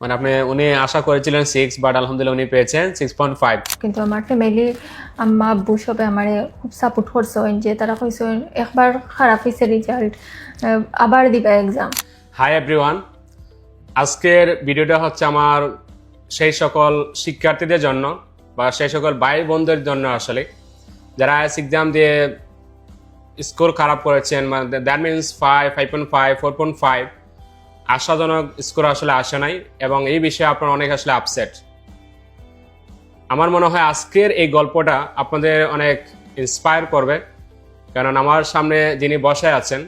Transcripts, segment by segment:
মানে আপনি উনি আশা করেছিলেন সিক্স বাট আলহামদুলিল্লাহ উনি পেয়েছেন সিক্স পয়েন্ট ফাইভ কিন্তু আমার ফ্যামিলি আম্মা আব্বু সবে আমারে খুব সাপোর্ট করছেন যে তারা কইছেন একবার খারাপ হয়েছে রেজাল্ট আবার দিবা এক্সাম হাই এভরিওয়ান আজকের ভিডিওটা হচ্ছে আমার সেই সকল শিক্ষার্থীদের জন্য বা সেই সকল ভাই বোনদের জন্য আসলে। যারা এক্সাম দিয়ে স্কোর খারাপ করেছেন মানে that means five five point five four point five আশাজনক score আসলে আসে নাই এবং এই বিষয়ে আপনার অনেক আসলে আপসেট আমার মনে হয় আজকের এই গল্পটা আপনাদের অনেক ইন্সপায়ার করবে। কারণ আমার সামনে যিনি বসে আছেন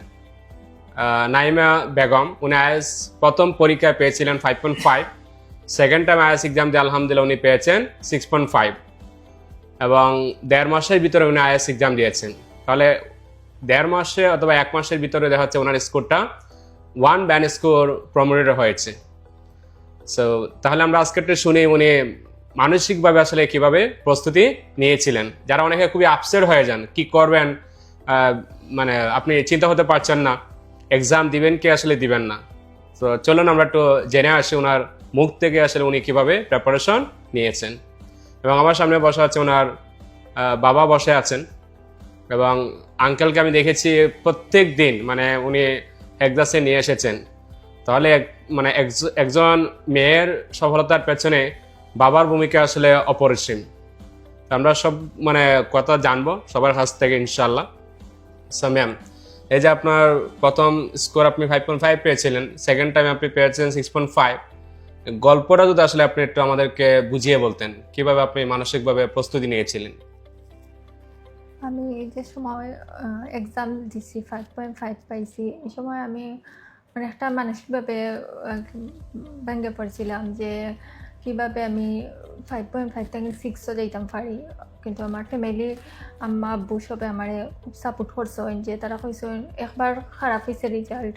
নাইমা বেগম, উনি আইএস প্রথম পরীক্ষায় পেয়েছিলেন five point five second time is exam দিয়ে আলহামদুলিল্লাহ উনি পেয়েছেন সিক্স পয়েন্ট ফাইভ এবং দেড় মাসের ভিতরে উনি আইএস এক্সাম দিয়েছেন। তাহলে দেড় মাসে অথবা এক মাসের ভিতরে দেখা যাচ্ছে ওনার স্কোরটা ওয়ান ব্যান স্কোর প্রমোটেড হয়েছে। সো তাহলে আমরা আজকেরটা শুনে উনি মানসিকভাবে আসলে কীভাবে প্রস্তুতি নিয়েছিলেন? যারা অনেকে খুবই আপসেট হয়ে যান, কি করবেন? মানে আপনি চিন্তা হতে পারছেন না এক্সাম দিবেন কি আসলে দিবেন না? তো চলুন আমরা একটু জেনে আসি ওনার মুখ থেকে আসলে উনি কীভাবে প্রিপারেশন নিয়েছেন। এবং আমার সামনে বসা আছে ওনার বাবা বসে আছেন। এবং আঙ্কেলকে আমি দেখেছি প্রত্যেক দিন মানে উনি একদাসে নিয়ে এসেছেন। তাহলে মানে একজ- একজন মেয়ের সফলতার পেছনে বাবার ভূমিকা আসলে অপরিসীম। আমরা সব মানে কথা জানব সবার কাছ থেকে ইনশাল্লাহ ম্যাম এই যে আপনার প্রথম স্কোর আপনি ফাইভ পয়েন্ট ফাইভ পেয়েছিলেন সেকেন্ড টাইম আপনি পেয়েছেন সিক্স পয়েন্ট ফাইভ গল্পটা যদি আসলে আপনি একটু আমাদেরকে বুঝিয়ে বলতেন, কীভাবে আপনি মানসিকভাবে প্রস্তুতি নিয়েছিলেন? আমি যে সময় এক্সাম দিছি ফাইভ পয়েন্ট ফাইভ পাইছি এই সময় আমি মানে একটা মানসিকভাবে ভেঙে পড়ছিলাম যে কীভাবে আমি ফাইভ পয়েন্ট ফাইভ থেকে সিক্সও যাইতাম পারি। কিন্তু আমার ফ্যামিলি আম্মা আব্বু সবে আমার সাপোর্ট করছেন যে তারা কইছেন একবার খারাপ হয়েছে রেজাল্ট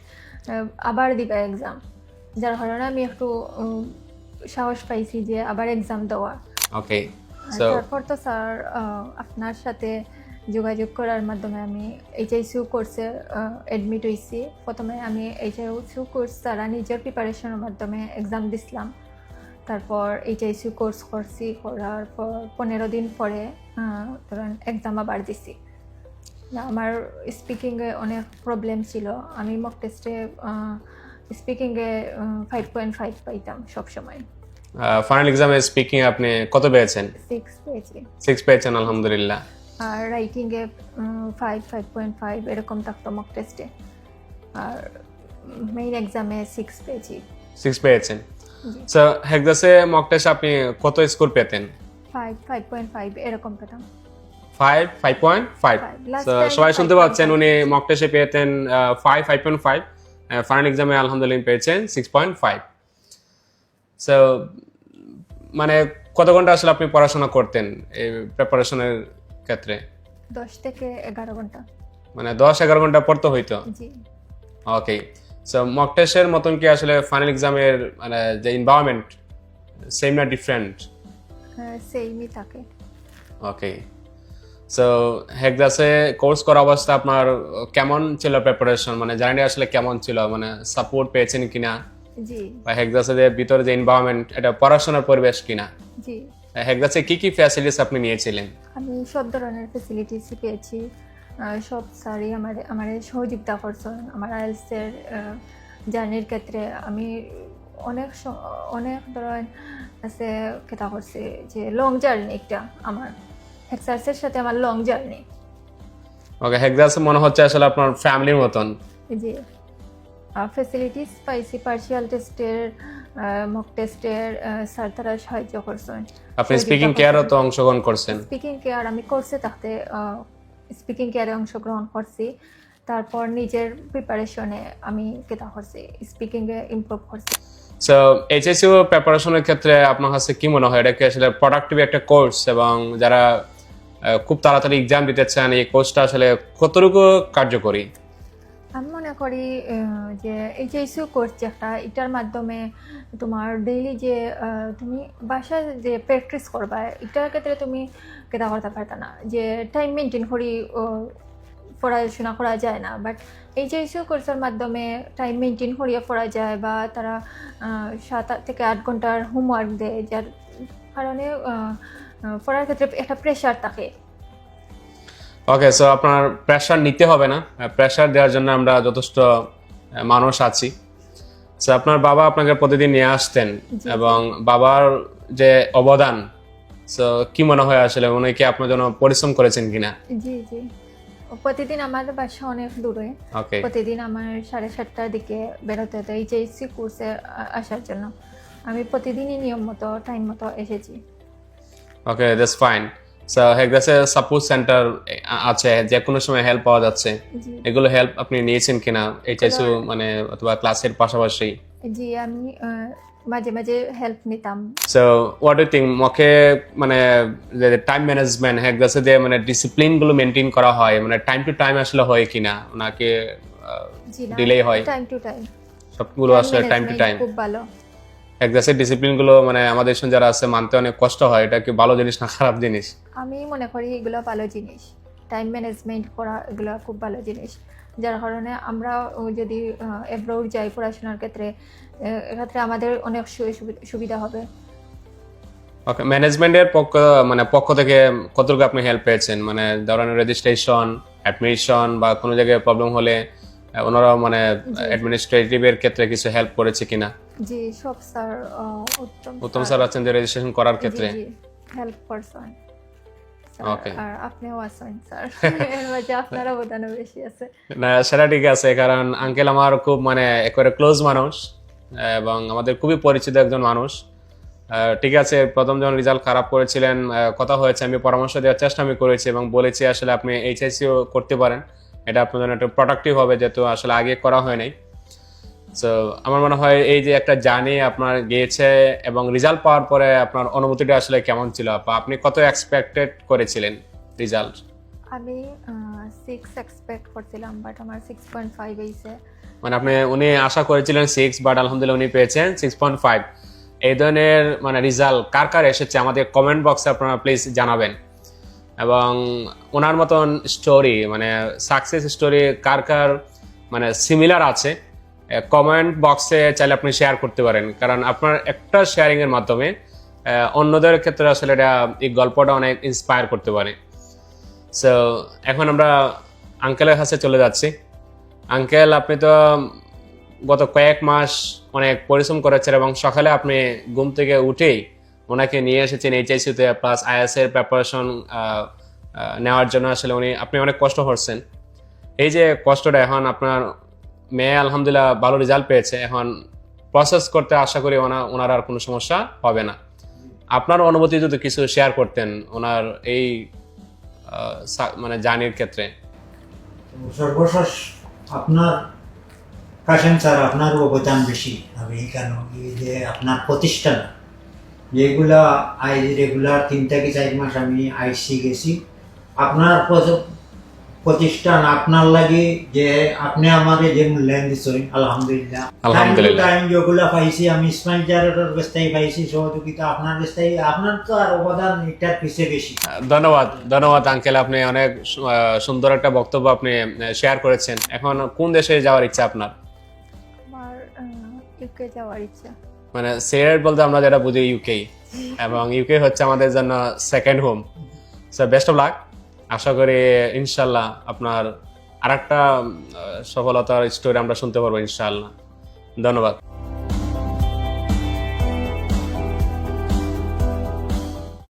আবার দিবা এক্সাম যার কারণে আমি একটু সাহস পাইছি যে আবার এক্সাম দেওয়া। ওকে তারপর তো স্যার আপনার সাথে যোগাযোগ করার মাধ্যমে আমি এইচআইসিউ কোর্সে অ্যাডমিট হয়েছি প্রথমে আমি এইচআইসিউ কোর্স তারা নিজের প্রিপারেশনের মাধ্যমে এক্সাম দিছিলাম। তারপর এইচআইসিউ কোর্স করছি করার পর পনেরো দিন পরে ধরেন এক্সাম আবার দিছি। না, আমার স্পিকিংয়ে অনেক প্রবলেম ছিল। আমি মক টেস্টে স্পিকিংয়ে ফাইভ পয়েন্ট ফাইভ পাইতাম সবসময়। ফাইনাল এক্সামে স্পিকিং আপনি কত পেয়েছেন? সিক্স পেয়েছি। সিক্স পেয়েছেন আলহামদুলিল্লাহ। আর রাইটিংয়ে ফাইভ ফাইভ পয়েন্ট ফাইভ এরকম থাকতো মক টেস্টে আর মেইন এক্সামে সিক্স পেয়েছি। সিক্স পেয়েছেন। জি। সো হেকদাসে মক টেস্ট আপনি কত স্কোর পেতেন? ফাইভ ফাইভ পয়েন্ট ফাইভ এরকম পেতাম। ফাইভ ফাইভ পয়েন্ট ফাইভ সবাই শুনতে পাচ্ছেন উনি মক টেস্টে পেতেন five five point five final এক্সামে আলহামদুলিল্লাহ পেয়েছেন সিক্স পয়েন্ট ফাইভ সো মানে কত ঘণ্টা আসলে আপনি পড়াশোনা করতেন? এই প্রিপারেশনের ক্ষেত্রে? দশ থেকে এগারো ঘণ্টা। মানে দশ এগারো ঘণ্টা পড়তে হইতো? জি। ওকে সো মক টেস্টের মতন কি আসলে ফাইনাল এক্সামের মানে যে এনভায়রনমেন্ট সেম না ডিফারেন্ট সেইমই থাকে। ওকে সো হেকদাসে কোর্স করা অবস্থা আপনার কেমন ছিল প্রিপারেশন মানে জার্নি আসলে কেমন ছিল মানে সাপোর্ট পেয়েছেন কিনা? জি। বা হেকদাসে যে ভিতরে যে এনভায়রনমেন্ট এটা পড়াশোনার পরিবেশ কিনা? জি। হেকদাসে কি কি ফ্যাসিলিটিস আপনি নিয়েছিলেন? আমি সব ধরনের ফেসিলিটিস পেয়েছি। সব স্যারই আমার আমার সহযোগিতা করছেন। আমার আইএলসের জার্নির ক্ষেত্রে আমি অনেক অনেক ধরেন আছে কেটা করছি যে লং জার্নি একটা আমার। এক্সারসাইজের সাথে আমার লং জার্নি ওকে হেকদাসে মনে হচ্ছে আসলে আপনার ফ্যামিলির মতন। যে ফেসিলিটিস পাইছি পার্সিয়াল টেস্টের মক টেস্টের স্যার তারা সাহায্য করছেন। আপনি স্পিকিং কেয়ারও তো অংশগ্রহণ করছেন। স্পিকিং কেয়ার আমি কোর্সে তাতে স্পিকিং কেয়ারে অংশগ্রহণ করছি। তারপর নিজের প্রিপারেশনে আমি কেটা করছি স্পিকিংয়ে ইমপ্রুভ করছি। সো এইচএসইউ প্রিপারেশনের ক্ষেত্রে আপনার কাছে কি মনে হয়? এটা কি আসলে প্রোডাক্টিভ একটা কোর্স এবং যারা খুব তাড়াতাড়ি এক্সাম দিতে চান এই কোর্সটা আসলে কতটুকু কার্যকরী? মনে করি যে এই যে ইস্যু কোর্স একটা, এটার মাধ্যমে তোমার ডেইলি যে তুমি বাসায় যে প্র্যাকটিস করবা, এটার ক্ষেত্রে তুমি কেটা করতে পারতা না। যে টাইম মেনটেন করি পড়াশোনা করা যায় না বাট এই যে এইসব কোর্সের মাধ্যমে টাইম মেনটেন করিয়ে পড়া যায় বা তারা সাত থেকে আট ঘণ্টার হোমওয়ার্ক দেয়, যার কারণে পড়ার ক্ষেত্রে একটা প্রেশার থাকে। ওকে সো আপনার প্রেশার নিতে হবে না। প্রেশার দেওয়ার জন্য আমরা যথেষ্ট মানুষ আছি। সো আপনার বাবা আপনাকে প্রতিদিন নিয়ে আসতেন এবং বাবার যে অবদান সো কি মনে হয় আসলে? উনি কি আপনার জন্য পরিশ্রম করেছেন কিনা? জি জি। প্রতিদিন আমাদের বাসা অনেক দূরে। প্রতিদিন আমার সাড়ে সাতটার দিকে বেরোতে হতো এই এইচএসসি কোর্সে আসার জন্য। আমি প্রতিদিনই নিয়ম মতো টাইম মতো এসেছি। Okay that's fine so support centre আছে যে কোনো সময় হেল্প পাওয়া যাচ্ছে। এগুলো হেল্প আপনি নিয়েছেন কিনা? এইচএসইউ মানে অথবা ক্লাসের পাশাপাশি। জি আমি মাঝে মাঝে হেল্প নিতাম। সো হোয়াট ইউ থিঙ্ক মকে মানে টাইম ম্যানেজমেন্ট হেগদাসে যে মানে ডিসিপ্লিনগুলো মেনটেন করা হয় মানে টাইম টু টাইম আসলে হয় কিনা? ওনাকে ডিলে হয়। টাইম টু টাইম সবগুলো আসলে টাইম টু টাইম খুব ভালো। হেগদাসের ডিসিপ্লিনগুলো মানে আমাদের সঙ্গে যারা আছে মানতে অনেক কষ্ট হয়। এটা কি ভালো জিনিস না খারাপ জিনিস? আমি মনে করি এগুলো ভালো জিনিস। টাইম ম্যানেজমেন্ট করা এগুলো খুব ভালো জিনিস। যার কারণে আমরা যদি এব্রোড যাই পড়াশোনার ক্ষেত্রে এক্ষেত্রে আমাদের অনেক সুবিধা হবে। ওকে ম্যানেজমেন্টের পক্ষ মানে পক্ষ থেকে কতটুকু আপনি হেল্প পেয়েছেন? মানে ধরেন রেজিস্ট্রেশন অ্যাডমিশন বা কোনো জায়গায় প্রবলেম হলে ওনারা মানে অ্যাডমিনিস্ট্রেটিভের ক্ষেত্রে কিছু হেল্প করেছে কিনা? জি সব স্যার উত্তম উত্তম স্যার। আছেন যে রেজিস্ট্রেশন করার ক্ষেত্রে? হেল্প পারসন আর আপনিও আছেন স্যার। এর মাঝে আপনার অবদানও বেশি আছে। না সেটা ঠিক আছে কারণ আঙ্কেল আমার খুব মানে একেবারে ক্লোজ মানুষ এবং আমাদের খুবই পরিচিত একজন মানুষ। ঠিক আছে প্রথম যখন রেজাল্ট খারাপ করেছিলেন কথা হয়েছে আমি পরামর্শ দেওয়ার চেষ্টা আমি করেছি এবং বলেছি আসলে আপনি এইচএসসিও করতে পারেন। এটা আপনার জন্য একটু প্রোডাক্টিভ হবে যেহেতু আসলে আগে করা হয় নাই। সো আমার মনে হয় এই যে একটা জার্নি আপনার গিয়েছে এবং রেজাল্ট পাওয়ার পরে আপনার অনুভূতিটা আসলে কেমন ছিল? বা আপনি কত এক্সপেক্টেড করেছিলেন রেজাল্ট আমি সিক্স এক্সপেক্ট করছিলাম বাট আমার সিক্স পয়েন্ট ফাইভ এইছে মানে আপনি উনি আশা করেছিলেন সিক্স বাট আলহামদুলিল্লাহ উনি পেয়েছেন সিক্স পয়েন্ট ফাইভ এই ধরনের মানে রেজাল্ট কার কার এসেছে আমাদের কমেন্ট বক্সে আপনারা প্লিজ জানাবেন। এবং ওনার মতন স্টোরি মানে সাকসেস স্টোরি কার কার মানে সিমিলার আছে? কমেন্ট বক্সে চাইলে আপনি শেয়ার করতে পারেন। কারণ আপনার একটা শেয়ারিং এর মাধ্যমে অন্যদের ক্ষেত্রে আসলে এটা, এই গল্পটা অনেক ইন্সপায়ার করতে পারে। সো এখন আমরা আঙ্কেলের কাছে চলে যাচ্ছি। আঙ্কেল আপনি তো গত কয়েক মাস অনেক পরিশ্রম করেছেন এবং সকালে আপনি ঘুম থেকে উঠেই ওনাকে নিয়ে এসেছেন এইচআইসিতে প্লাস আইএস এর প্রিপারেশন নেওয়ার জন্য আসলে উনি, আপনি অনেক কষ্ট করছেন। এই যে কষ্টটা এখন আপনার মেয়ে আলহামদুলিল্লাহ ভালো রেজাল্ট পেয়েছে। এখন প্রসেস করতে আশা করি ওনা, ওনার আর কোনো সমস্যা হবে না। আপনার অনুভূতি যদি কিছু শেয়ার করতেন ওনার এই মানে জার্নির ক্ষেত্রে। সর্বশেষ আপনার কাশেম স্যার আপনার অবদান বেশি। আমি কেন যে আপনার প্রতিষ্ঠান, যেগুলা আই রেগুলার তিন থেকে চার মাস আমি আইসি গেছি, আপনার প্রতিষ্ঠান আপনার লাগে যে আপনি আমারে যে মূল্যায়ন দিচ্ছেন আলহামদুলিল্লাহ। আলহামদুলিল্লাহ। টাইম যেগুলা পাইছি আমি ইসমাইল জারের কাছ পাইছি সহযোগিতা আপনার কাছ আপনার তো আর অবদান এটার পিছিয়ে বেশি। ধন্যবাদ ধন্যবাদ আঙ্কেল আপনি অনেক আহ, সুন্দর একটা বক্তব্য আপনি শেয়ার করেছেন। এখন কোন দেশে যাওয়ার ইচ্ছা আপনার? আমার ইউকে যাওয়ার ইচ্ছা। মানে সিলেট বলতে আমরা যেটা বুঝি ইউকে এবং ইউকে হচ্ছে আমাদের জন্য second home so best of luck আশা করি ইনশাল্লাহ আপনার আর একটা সফলতার স্টোরি আমরা শুনতে পারব ইনশাল্লাহ। ধন্যবাদ।